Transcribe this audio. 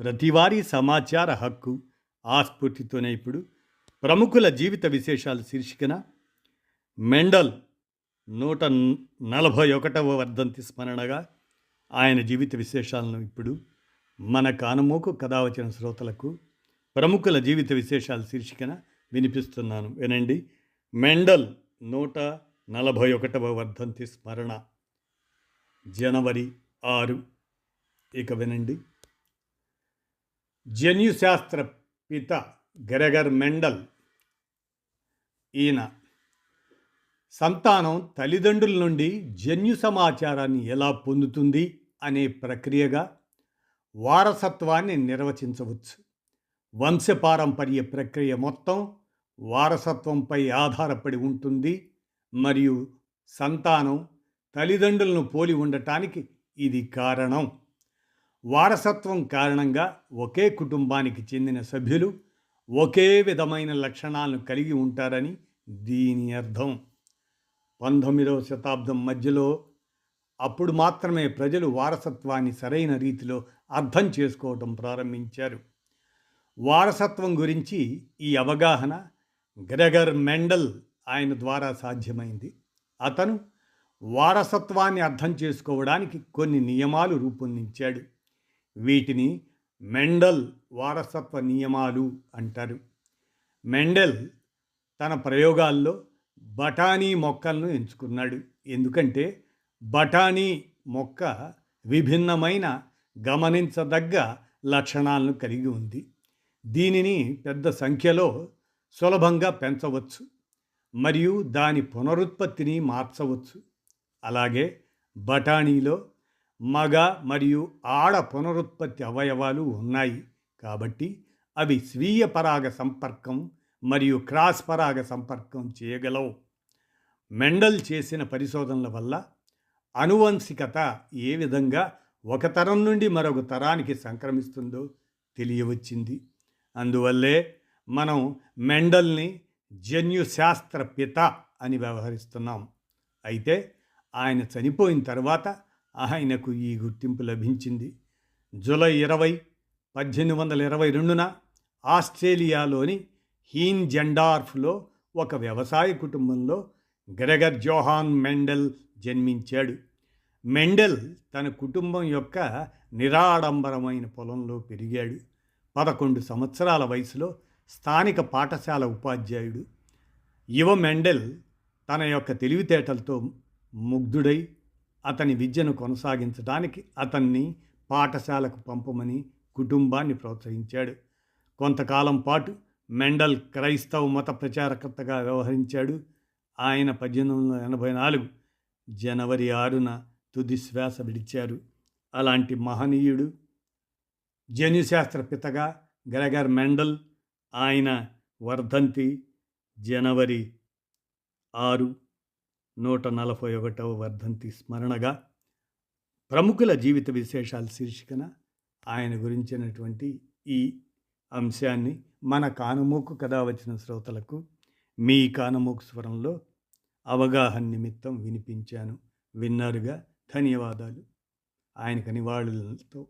ప్రతివారీ సమాచార హక్కు ఆస్ఫూర్తితోనే ఇప్పుడు ప్రముఖుల జీవిత విశేషాలు శీర్షికన మెండల్ నూట నలభై ఒకటవ వర్ధంతి స్మరణగా ఆయన జీవిత విశేషాలను ఇప్పుడు మన కానమోకు కథావచన శ్రోతలకు ప్రముఖుల జీవిత విశేషాలు శీర్షికన వినిపిస్తున్నాను. వినండి. మెండల్ నూట నలభై ఒకటవ వర్ధంతి స్మరణ జనవరి ఆరు. ఇక వినండి. జన్యుశాస్త్ర పిత గెరగర్ మెండల్ ఈయన సంతానం తల్లిదండ్రుల నుండి జన్యు సమాచారాన్ని ఎలా పొందుతుంది అనే ప్రక్రియగా వారసత్వాన్ని నిర్వచించవచ్చు. వంశపారంపర్య ప్రక్రియ మొత్తం వారసత్వంపై ఆధారపడి ఉంటుంది మరియు సంతానం తల్లిదండ్రులను పోలి ఉండటానికి ఇది కారణం. వారసత్వం కారణంగా ఒకే కుటుంబానికి చెందిన సభ్యులు ఒకే విధమైన లక్షణాలను కలిగి ఉంటారని దీని అర్థం. పంతొమ్మిదవ శతాబ్దం మధ్యలో అప్పుడు మాత్రమే ప్రజలు వారసత్వాన్ని సరైన రీతిలో అర్థం చేసుకోవటం ప్రారంభించారు. వారసత్వం గురించి ఈ అవగాహన గ్రెగర్ మెండల్ ఆయన ద్వారా సాధ్యమైంది. అతను వారసత్వాన్ని అర్థం చేసుకోవడానికి కొన్ని నియమాలు రూపొందించాడు. వీటిని మెండల్ వారసత్వ నియమాలు అంటారు. మెండల్ తన ప్రయోగాల్లో బఠానీ మొక్కలను ఎంచుకున్నాడు. ఎందుకంటే బఠానీ మొక్క విభిన్నమైన గమనించదగ్గ లక్షణాలను కలిగి ఉంది. దీనిని పెద్ద సంఖ్యలో సులభంగా పెంచవచ్చు మరియు దాని పునరుత్పత్తిని మార్చవచ్చు. అలాగే బఠానీలో మగ మరియు ఆడ పునరుత్పత్తి అవయవాలు ఉన్నాయి కాబట్టి అవి స్వీయ పరాగ సంపర్కం మరియు క్రాస్ పరాగ సంపర్కం చేయగలవు. మెండల్ చేసిన పరిశోధనల వల్ల అనువంశికత ఏ విధంగా ఒక తరం నుండి మరొక తరానికి సంక్రమిస్తుందో తెలియవచ్చింది. అందువల్లే మనం మెండల్ని జన్యుశాస్త్ర పిత అని వ్యవహరిస్తున్నాం. అయితే ఆయన చనిపోయిన తర్వాత ఆయనకు ఈ గుర్తింపు లభించింది. జూలై ఇరవై పద్దెనిమిది వందల ఇరవై రెండున ఆస్ట్రేలియాలోని హీన్ జెండార్ఫ్లో ఒక వ్యవసాయ కుటుంబంలో గ్రెగర్ జోహాన్ మెండెల్ జన్మించాడు. మెండెల్ తన కుటుంబం యొక్క నిరాడంబరమైన పొలంలో పెరిగాడు. పదకొండు సంవత్సరాల వయసులో స్థానిక పాఠశాల ఉపాధ్యాయుడు. యువ మెండెల్ తన యొక్క తెలివితేటలతో ముగ్ధుడై అతని విద్యను కొనసాగించడానికి అతన్ని పాఠశాలకు పంపమని కుటుంబాన్ని ప్రోత్సహించాడు. కొంతకాలం పాటు మెండల్ క్రైస్తవ మత ప్రచారకర్తగా వ్యవహరించాడు. ఆయన పద్దెనిమిది వందల ఎనభై నాలుగు జనవరి ఆరున తుది శ్వాస విడిచారు. అలాంటి మహనీయుడు జన్యుశాస్త్ర పితగా గ్రెగర్ మెండల్ ఆయన వర్ధంతి జనవరి ఆరు నూట నలభై ఒకటవ వర్ధంతి స్మరణగా ప్రముఖుల జీవిత విశేషాల శీర్షికన ఆయన గురించినటువంటి ఈ అంశాన్ని మన కానుమూకు కథ వచ్చిన శ్రోతలకు మీ కానుమూకు స్వరంలో అవగాహన నిమిత్తం వినిపించాను. విన్నారుగా ధన్యవాదాలు. ఆయనకు నివాళులతో